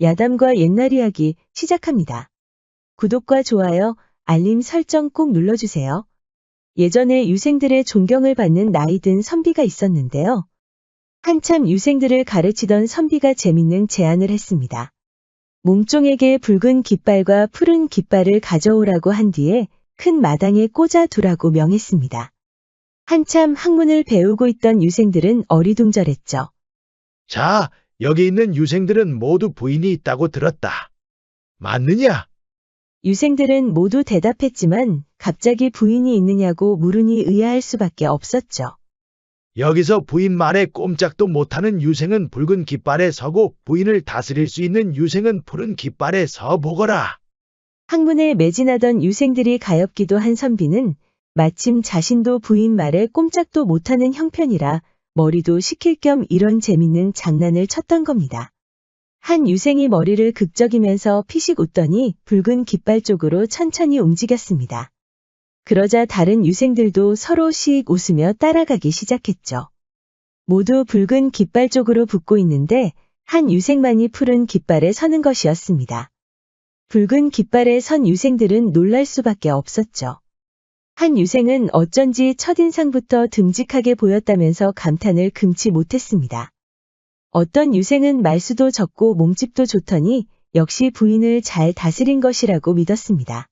야담과 옛날 이야기 시작합니다. 구독과 좋아요, 알림 설정 꼭 눌러주세요. 예전에 유생들의 존경을 받는 나이든 선비가 있었는데요. 한참 유생들을 가르치던 선비가 재밌는 제안을 했습니다. 몸종에게 붉은 깃발과 푸른 깃발을 가져오라고 한 뒤에 큰 마당에 꽂아 두라고 명했습니다. 한참 학문을 배우고 있던 유생들은 어리둥절했죠. 자, 여기 있는 유생들은 모두 부인이 있다고 들었다. 맞느냐? 유생들은 모두 대답했지만 갑자기 부인이 있느냐고 물으니 의아할 수밖에 없었죠. 여기서 부인 말에 꼼짝도 못하는 유생은 붉은 깃발에 서고 부인을 다스릴 수 있는 유생은 푸른 깃발에 서 보거라. 학문에 매진하던 유생들이 가엾기도 한 선비는 마침 자신도 부인 말에 꼼짝도 못하는 형편이라 머리도 식힐 겸 이런 재밌는 장난을 쳤던 겁니다. 한 유생이 머리를 극적이면서 피식 웃더니 붉은 깃발 쪽으로 천천히 움직였습니다. 그러자 다른 유생들도 서로 씩 웃으며 따라가기 시작했죠. 모두 붉은 깃발 쪽으로 붙고 있는데 한 유생만이 푸른 깃발에 서는 것이었습니다. 붉은 깃발에 선 유생들은 놀랄 수밖에 없었죠. 한 유생은 어쩐지 첫인상부터 듬직하게 보였다면서 감탄을 금치 못했습니다. 어떤 유생은 말수도 적고 몸집도 좋더니 역시 부인을 잘 다스린 것이라고 믿었습니다.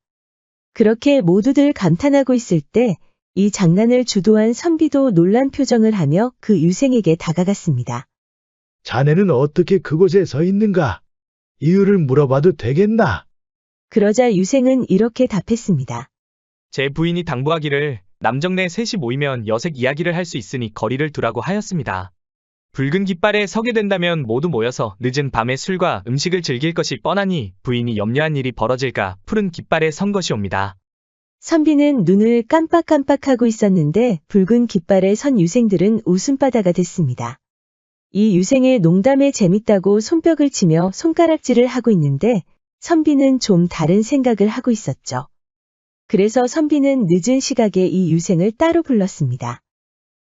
그렇게 모두들 감탄하고 있을 때 이 장난을 주도한 선비도 놀란 표정을 하며 그 유생에게 다가갔습니다. 자네는 어떻게 그곳에 서 있는가? 이유를 물어봐도 되겠나? 그러자 유생은 이렇게 답했습니다. 제 부인이 당부하기를 남정네 셋이 모이면 여색 이야기를 할 수 있으니 거리를 두라고 하였습니다. 붉은 깃발에 서게 된다면 모두 모여서 늦은 밤에 술과 음식을 즐길 것이 뻔하니 부인이 염려한 일이 벌어질까 푸른 깃발에 선 것이 옵니다. 선비는 눈을 깜빡깜빡하고 있었는데 붉은 깃발에 선 유생들은 웃음바다가 됐습니다. 이 유생의 농담에 재밌다고 손뼉을 치며 손가락질을 하고 있는데 선비는 좀 다른 생각을 하고 있었죠. 그래서 선비는 늦은 시각에 이 유생을 따로 불렀습니다.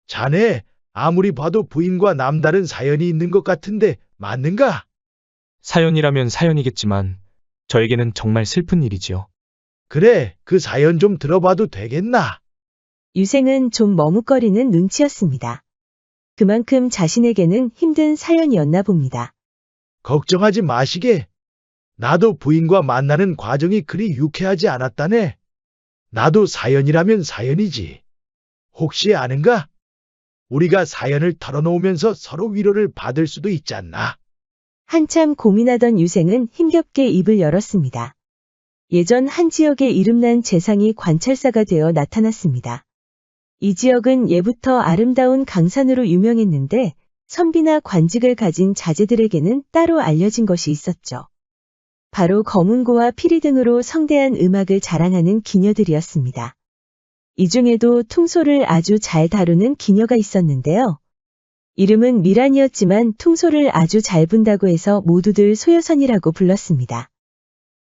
자네, 아무리 봐도 부인과 남다른 사연이 있는 것 같은데 맞는가? 사연이라면 사연이겠지만 저에게는 정말 슬픈 일이지요. 그래, 그 사연 좀 들어봐도 되겠나? 유생은 좀 머뭇거리는 눈치였습니다. 그만큼 자신에게는 힘든 사연이었나 봅니다. 걱정하지 마시게. 나도 부인과 만나는 과정이 그리 유쾌하지 않았다네. 나도 사연이라면 사연이지. 혹시 아는가? 우리가 사연을 털어놓으면서 서로 위로를 받을 수도 있지 않나? 한참 고민하던 유생은 힘겹게 입을 열었습니다. 예전 한 지역의 이름난 재상이 관찰사가 되어 나타났습니다. 이 지역은 예부터 아름다운 강산으로 유명했는데 선비나 관직을 가진 자제들에게는 따로 알려진 것이 있었죠. 바로 검은고와 피리 등으로 성대한 음악을 자랑하는 기녀들이었습니다. 이 중에도 퉁소를 아주 잘 다루는 기녀가 있었는데요. 이름은 미란이었지만 퉁소를 아주 잘 분다고 해서 모두들 소여선이라고 불렀습니다.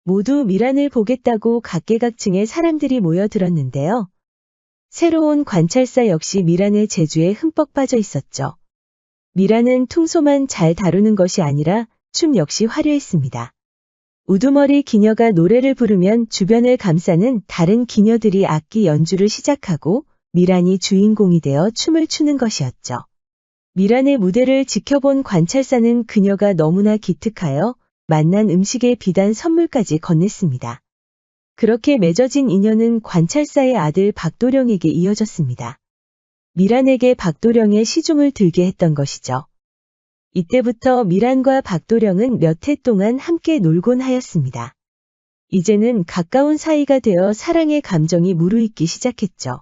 모두 미란을 보겠다고 각계각층의 사람들이 모여들었는데요. 새로운 관찰사 역시 미란의 재주에 흠뻑 빠져 있었죠. 미란은 퉁소만 잘 다루는 것이 아니라 춤 역시 화려했습니다. 우두머리 기녀가 노래를 부르면 주변을 감싸는 다른 기녀들이 악기 연주를 시작하고 미란이 주인공이 되어 춤을 추는 것이었죠. 미란의 무대를 지켜본 관찰사는 그녀가 너무나 기특하여 만난 음식에 비단 선물까지 건넸습니다. 그렇게 맺어진 인연은 관찰사의 아들 박도령에게 이어졌습니다. 미란에게 박도령의 시중을 들게 했던 것이죠. 이때부터 미란과 박도령은 몇 해 동안 함께 놀곤 하였습니다. 이제는 가까운 사이가 되어 사랑의 감정이 무르익기 시작했죠.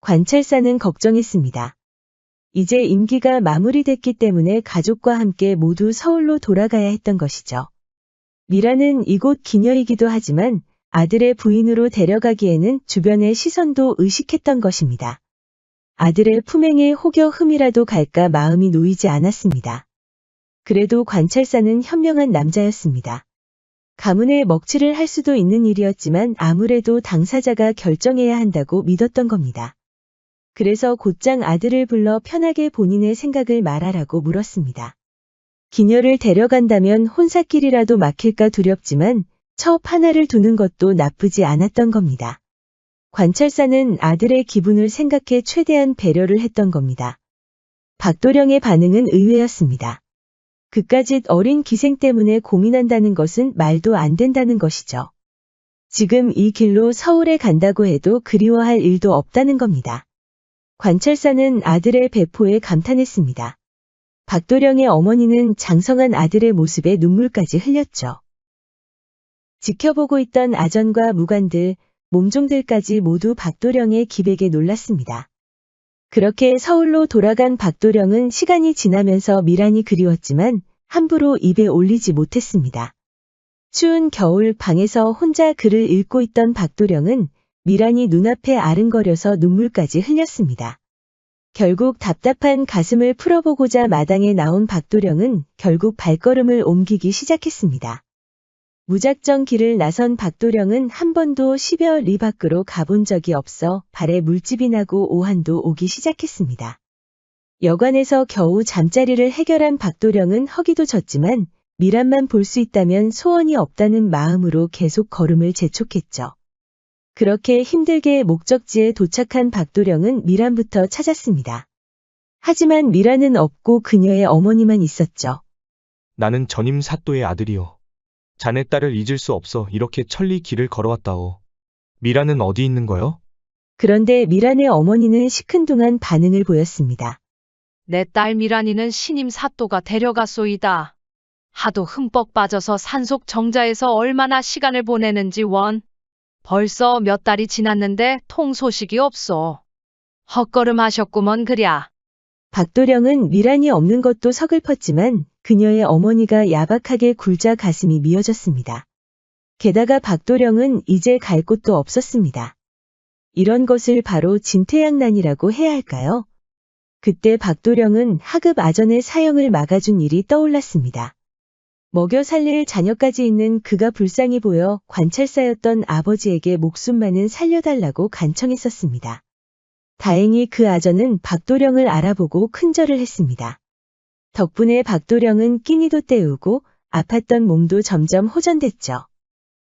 관찰사는 걱정했습니다. 이제 임기가 마무리됐기 때문에 가족과 함께 모두 서울로 돌아가야 했던 것이죠. 미라는 이곳 기녀이기도 하지만 아들의 부인으로 데려가기에는 주변의 시선도 의식했던 것입니다. 아들의 품행에 혹여 흠이라도 갈까 마음이 놓이지 않았습니다. 그래도 관찰사는 현명한 남자였습니다. 가문에 먹칠을 할 수도 있는 일이었지만 아무래도 당사자가 결정해야 한다고 믿었던 겁니다. 그래서 곧장 아들을 불러 편하게 본인의 생각을 말하라고 물었습니다. 기녀를 데려간다면 혼사길이라도 막힐까 두렵지만 첩 하나를 두는 것도 나쁘지 않았던 겁니다. 관찰사는 아들의 기분을 생각해 최대한 배려를 했던 겁니다. 박도령의 반응은 의외였습니다. 그까짓 어린 기생 때문에 고민한다는 것은 말도 안 된다는 것이죠. 지금 이 길로 서울에 간다고 해도 그리워할 일도 없다는 겁니다. 관찰사는 아들의 배포에 감탄했습니다. 박도령의 어머니는 장성한 아들의 모습에 눈물까지 흘렸죠. 지켜보고 있던 아전과 무관들, 몸종들까지 모두 박도령의 기백에 놀랐습니다. 그렇게 서울로 돌아간 박도령은 시간이 지나면서 미란이 그리웠지만 함부로 입에 올리지 못했습니다. 추운 겨울 방에서 혼자 글을 읽고 있던 박도령은 미란이 눈앞에 아른거려서 눈물까지 흘렸습니다. 결국 답답한 가슴을 풀어보고자 마당에 나온 박도령은 결국 발걸음을 옮기기 시작했습니다. 무작정 길을 나선 박도령은 한 번도 10여 리 밖으로 가본 적이 없어 발에 물집이 나고 오한도 오기 시작했습니다. 여관에서 겨우 잠자리를 해결한 박도령은 허기도 졌지만 미란만 볼 수 있다면 소원이 없다는 마음으로 계속 걸음을 재촉했죠. 그렇게 힘들게 목적지에 도착한 박도령은 미란부터 찾았습니다. 하지만 미란은 없고 그녀의 어머니만 있었죠. 나는 전임 사또의 아들이요. 자네 딸을 잊을 수 없어 이렇게 천리 길을 걸어왔다오. 미라는 어디 있는 거요? 그런데 미란의 어머니는 시큰둥한 반응을 보였습니다. 내 딸 미란이는 신임 사또가 데려갔소이다. 하도 흠뻑 빠져서 산속 정자에서 얼마나 시간을 보내는지 원. 벌써 몇 달이 지났는데 통 소식이 없소. 헛걸음 하셨구먼 그랴. 박도령은 미란이 없는 것도 서글펐지만 그녀의 어머니가 야박하게 굴자 가슴이 미어졌습니다. 게다가 박도령은 이제 갈 곳도 없었습니다. 이런 것을 바로 진퇴양난이라고 해야 할까요? 그때 박도령은 하급 아전의 사형을 막아준 일이 떠올랐습니다. 먹여 살릴 자녀까지 있는 그가 불쌍히 보여 관찰사였던 아버지에게 목숨만은 살려달라고 간청했었습니다. 다행히 그 아전은 박도령을 알아보고 큰절을 했습니다. 덕분에 박도령은 끼니도 때우고 아팠던 몸도 점점 호전됐죠.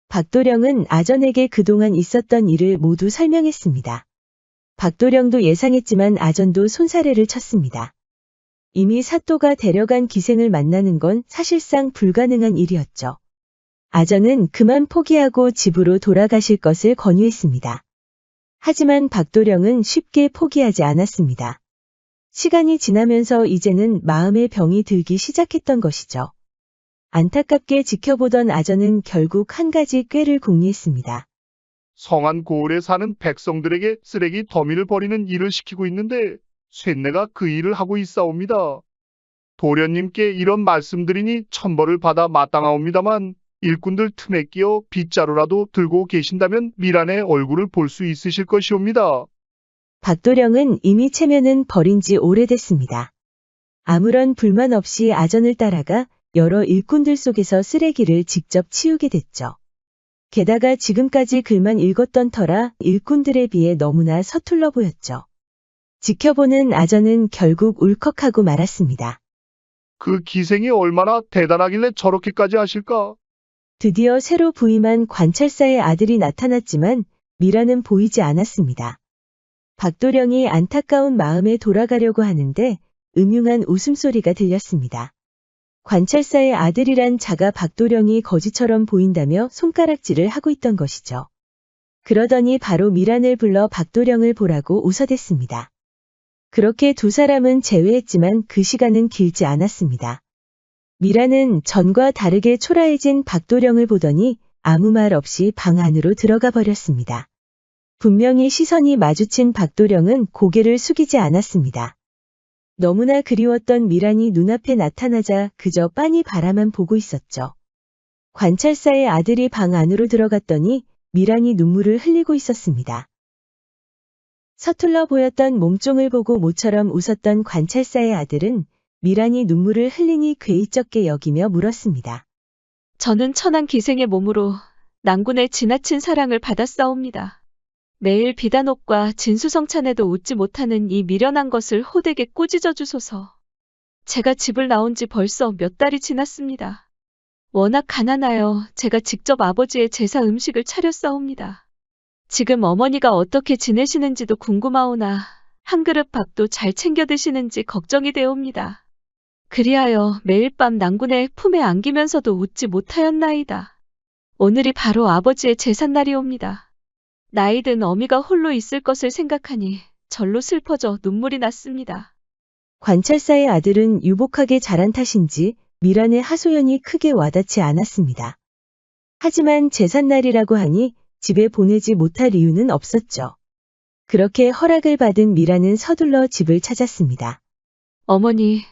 박도령은 아전에게 그동안 있었던 일을 모두 설명했습니다. 박도령도 예상했지만 아전도 손사래를 쳤습니다. 이미 사또가 데려간 기생을 만나는 건 사실상 불가능한 일이었죠. 아전은 그만 포기하고 집으로 돌아가실 것을 권유했습니다. 하지만 박도령은 쉽게 포기하지 않았습니다. 시간이 지나면서 이제는 마음의 병이 들기 시작했던 것이죠. 안타깝게 지켜보던 아전은 결국 한 가지 꾀를 궁리했습니다. 성안 고을에 사는 백성들에게 쓰레기 더미를 버리는 일을 시키고 있는데 쇠내가 그 일을 하고 있사옵니다. 도련님께 이런 말씀드리니 천벌을 받아 마땅하옵니다만 일꾼들 틈에 끼어 빗자루라도 들고 계신다면 미란의 얼굴을 볼 수 있으실 것이옵니다. 박도령은 이미 체면은 버린 지 오래됐습니다. 아무런 불만 없이 아전을 따라가 여러 일꾼들 속에서 쓰레기를 직접 치우게 됐죠. 게다가 지금까지 글만 읽었던 터라 일꾼들에 비해 너무나 서툴러 보였죠. 지켜보는 아전은 결국 울컥하고 말았습니다. 그 기생이 얼마나 대단하길래 저렇게까지 하실까? 드디어 새로 부임한 관찰사의 아들이 나타났지만 미라는 보이지 않았습니다. 박도령이 안타까운 마음에 돌아가려고 하는데 음흉한 웃음소리가 들렸습니다. 관찰사의 아들이란 자가 박도령이 거지처럼 보인다며 손가락질을 하고 있던 것이죠. 그러더니 바로 미란을 불러 박도령을 보라고 웃어댔습니다. 그렇게 두 사람은 제외했지만 그 시간은 길지 않았습니다. 미라는 전과 다르게 초라해진 박도령을 보더니 아무 말 없이 방 안으로 들어가 버렸습니다. 분명히 시선이 마주친 박도령은 고개를 숙이지 않았습니다. 너무나 그리웠던 미란이 눈앞에 나타나자 그저 빤히 바라만 보고 있었죠. 관찰사의 아들이 방 안으로 들어갔더니 미란이 눈물을 흘리고 있었습니다. 서툴러 보였던 몸종을 보고 모처럼 웃었던 관찰사의 아들은 미란이 눈물을 흘리니 괴이쩍게 여기며 물었습니다. 저는 천한 기생의 몸으로 난군의 지나친 사랑을 받았사옵니다. 매일 비단옥과 진수성찬에도 웃지 못하는 이 미련한 것을 호되게 꾸짖어 주소서. 제가 집을 나온 지 벌써 몇 달이 지났습니다. 워낙 가난하여 제가 직접 아버지의 제사 음식을 차렸사옵니다. 지금 어머니가 어떻게 지내시는지도 궁금하오나 한 그릇 밥도 잘 챙겨 드시는지 걱정이 되옵니다. 그리하여 매일 밤 난군의 품에 안기면서도 웃지 못하였나이다. 오늘이 바로 아버지의 제삿날이옵니다. 나이든 어미가 홀로 있을 것을 생각하니 절로 슬퍼져 눈물이 났습니다. 관찰사의 아들은 유복하게 자란 탓인지 미란의 하소연이 크게 와닿지 않았습니다. 하지만 제삿날이라고 하니 집에 보내지 못할 이유는 없었죠. 그렇게 허락을 받은 미란은 서둘러 집을 찾았습니다. 어머니,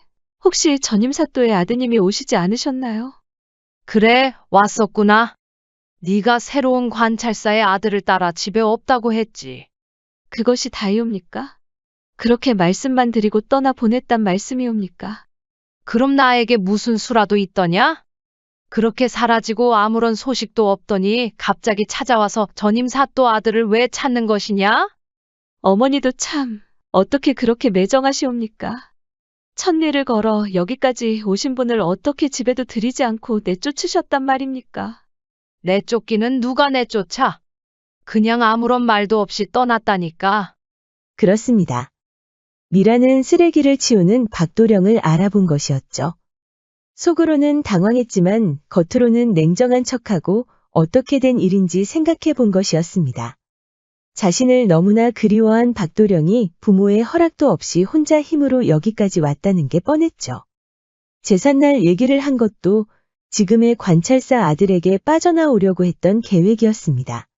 혹시 전임 사또의 아드님이 오시지 않으셨나요? 그래, 왔었구나. 네가 새로운 관찰사의 아들을 따라 집에 없다고 했지. 그것이 다이옵니까? 그렇게 말씀만 드리고 떠나 보냈단 말씀이옵니까? 그럼 나에게 무슨 수라도 있더냐? 그렇게 사라지고 아무런 소식도 없더니 갑자기 찾아와서 전임 사또 아들을 왜 찾는 것이냐? 어머니도 참, 어떻게 그렇게 매정하시옵니까? 천리를 걸어 여기까지 오신 분을 어떻게 집에도 들이지 않고 내쫓으셨단 말입니까? 내쫓기는 누가 내쫓아? 그냥 아무런 말도 없이 떠났다니까. 그렇습니다. 미라는 쓰레기를 치우는 박도령을 알아본 것이었죠. 속으로는 당황했지만 겉으로는 냉정한 척하고 어떻게 된 일인지 생각해 본 것이었습니다. 자신을 너무나 그리워한 박도령이 부모의 허락도 없이 혼자 힘으로 여기까지 왔다는 게 뻔했죠. 제삿날 얘기를 한 것도 지금의 관찰사 아들에게 빠져나오려고 했던 계획이었습니다.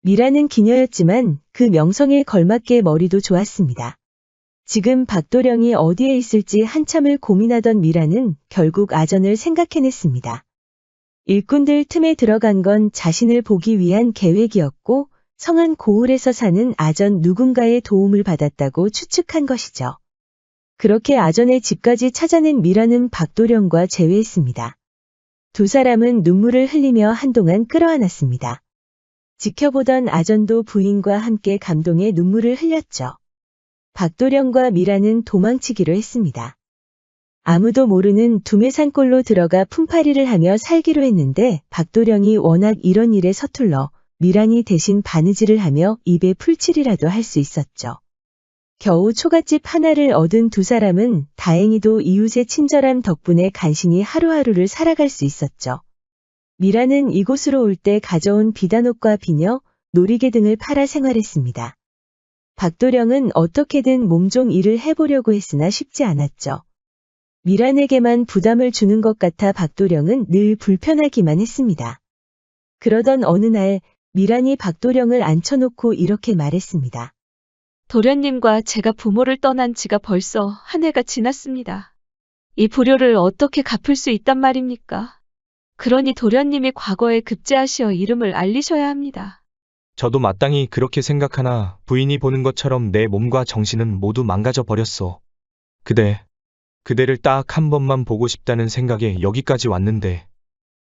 미라는 기녀였지만 그 명성에 걸맞게 머리도 좋았습니다. 지금 박도령이 어디에 있을지 한참을 고민하던 미라는 결국 아전을 생각해냈습니다. 일꾼들 틈에 들어간 건 자신을 보기 위한 계획이었고 성안 고을에서 사는 아전 누군가의 도움을 받았다고 추측한 것이죠. 그렇게 아전의 집까지 찾아낸 미라는 박도령과 재회했습니다. 두 사람은 눈물을 흘리며 한동안 끌어안았습니다. 지켜보던 아전도 부인과 함께 감동의 눈물을 흘렸죠. 박도령과 미라는 도망치기로 했습니다. 아무도 모르는 두매산골로 들어가 품팔이를 하며 살기로 했는데 박도령이 워낙 이런 일에 서툴러 미란이 대신 바느질을 하며 입에 풀칠이라도 할 수 있었죠. 겨우 초가집 하나를 얻은 두 사람은 다행히도 이웃의 친절함 덕분에 간신히 하루하루를 살아갈 수 있었죠. 미라는 이곳으로 올 때 가져온 비단옷과 비녀, 놀이개 등을 팔아 생활했습니다. 박도령은 어떻게든 몸종 일을 해보려고 했으나 쉽지 않았죠. 미란에게만 부담을 주는 것 같아 박도령은 늘 불편하기만 했습니다. 그러던 어느 날 미란이 박도령을 앉혀놓고 이렇게 말했습니다. 도련님과 제가 부모를 떠난 지가 벌써 한 해가 지났습니다. 이 불효를 어떻게 갚을 수 있단 말입니까? 그러니 도련님이 과거에 급제하시어 이름을 알리셔야 합니다. 저도 마땅히 그렇게 생각하나 부인이 보는 것처럼 내 몸과 정신은 모두 망가져 버렸어. 그대, 그대를 딱 한 번만 보고 싶다는 생각에 여기까지 왔는데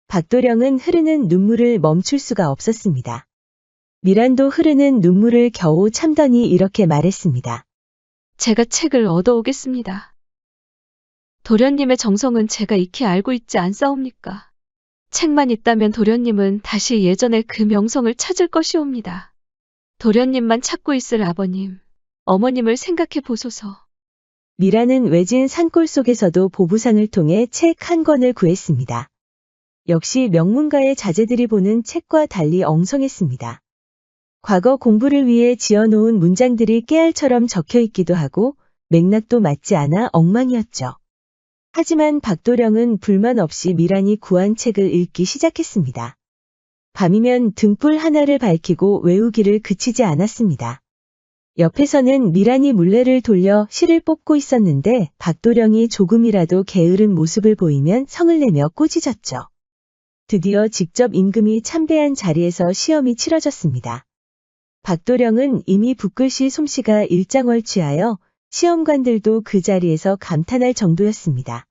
박도령은 흐르는 눈물을 멈출 수가 없었습니다. 미란도 흐르는 눈물을 겨우 참더니 이렇게 말했습니다. 제가 책을 얻어오겠습니다. 도련님의 정성은 제가 익히 알고 있지 않사옵니까? 책만 있다면 도련님은 다시 예전의 그 명성을 찾을 것이옵니다. 도련님만 찾고 있을 아버님, 어머님을 생각해 보소서. 미라는 외진 산골 속에서도 보부상을 통해 책 한 권을 구했습니다. 역시 명문가의 자제들이 보는 책과 달리 엉성했습니다. 과거 공부를 위해 지어놓은 문장들이 깨알처럼 적혀 있기도 하고 맥락도 맞지 않아 엉망이었죠. 하지만 박도령은 불만 없이 미란이 구한 책을 읽기 시작했습니다. 밤이면 등불 하나를 밝히고 외우기를 그치지 않았습니다. 옆에서는 미란이 물레를 돌려 실을 뽑고 있었는데 박도령이 조금이라도 게으른 모습을 보이면 성을 내며 꾸짖었죠. 드디어 직접 임금이 참배한 자리에서 시험이 치러졌습니다. 박도령은 이미 붓글씨 솜씨가 일장월취하여 시험관들도 그 자리에서 감탄할 정도였습니다.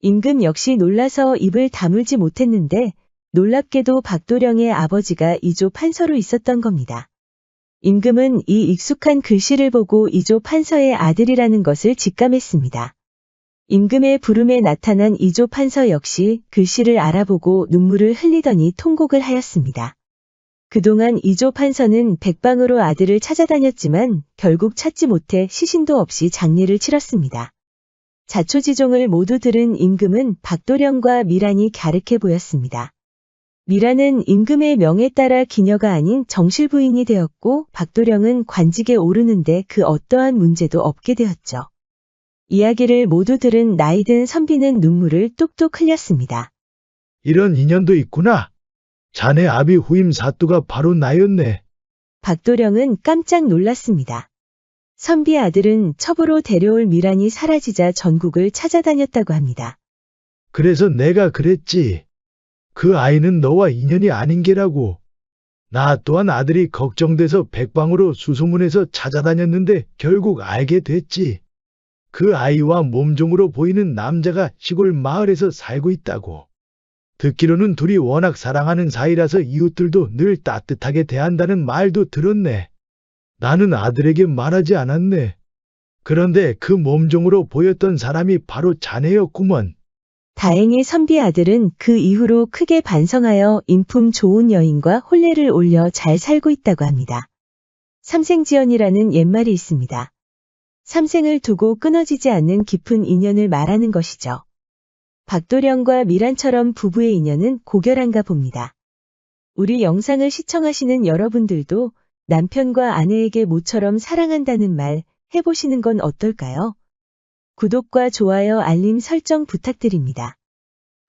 임금 역시 놀라서 입을 다물지 못했는데 놀랍게도 박도령의 아버지가 이조 판서로 있었던 겁니다. 임금은 이 익숙한 글씨를 보고 이조 판서의 아들이라는 것을 직감했습니다. 임금의 부름에 나타난 이조 판서 역시 글씨를 알아보고 눈물을 흘리더니 통곡을 하였습니다. 그동안 이조 판서는 백방으로 아들을 찾아다녔지만 결국 찾지 못해 시신도 없이 장례를 치렀습니다. 자초지종을 모두 들은 임금은 박도령과 미란이 갸륵해 보였습니다. 미란은 임금의 명에 따라 기녀가 아닌 정실 부인이 되었고 박도령은 관직에 오르는데 그 어떠한 문제도 없게 되었죠. 이야기를 모두 들은 나이든 선비는 눈물을 뚝뚝 흘렸습니다. 이런 인연도 있구나. 자네 아비 후임 사또가 바로 나였네. 박도령은 깜짝 놀랐습니다. 선비 아들은 첩으로 데려올 미란이 사라지자 전국을 찾아다녔다고 합니다. 그래서 내가 그랬지. 그 아이는 너와 인연이 아닌 게라고. 나 또한 아들이 걱정돼서 백방으로 수소문해서 찾아다녔는데 결국 알게 됐지. 그 아이와 몸종으로 보이는 남자가 시골 마을에서 살고 있다고. 듣기로는 둘이 워낙 사랑하는 사이라서 이웃들도 늘 따뜻하게 대한다는 말도 들었네. 나는 아들에게 말하지 않았네. 그런데 그 몸종으로 보였던 사람이 바로 자네였구먼. 다행히 선비 아들은 그 이후로 크게 반성하여 인품 좋은 여인과 혼례를 올려 잘 살고 있다고 합니다. 삼생지연이라는 옛말이 있습니다. 삼생을 두고 끊어지지 않는 깊은 인연을 말하는 것이죠. 박도령과 미란처럼 부부의 인연은 고결한가 봅니다. 우리 영상을 시청하시는 여러분들도 남편과 아내에게 모처럼 사랑한다는 말 해보시는 건 어떨까요? 구독과 좋아요, 알림 설정 부탁드립니다.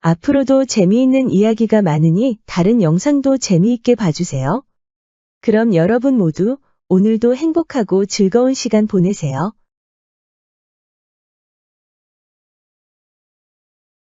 앞으로도 재미있는 이야기가 많으니 다른 영상도 재미있게 봐주세요. 그럼 여러분 모두 오늘도 행복하고 즐거운 시간 보내세요.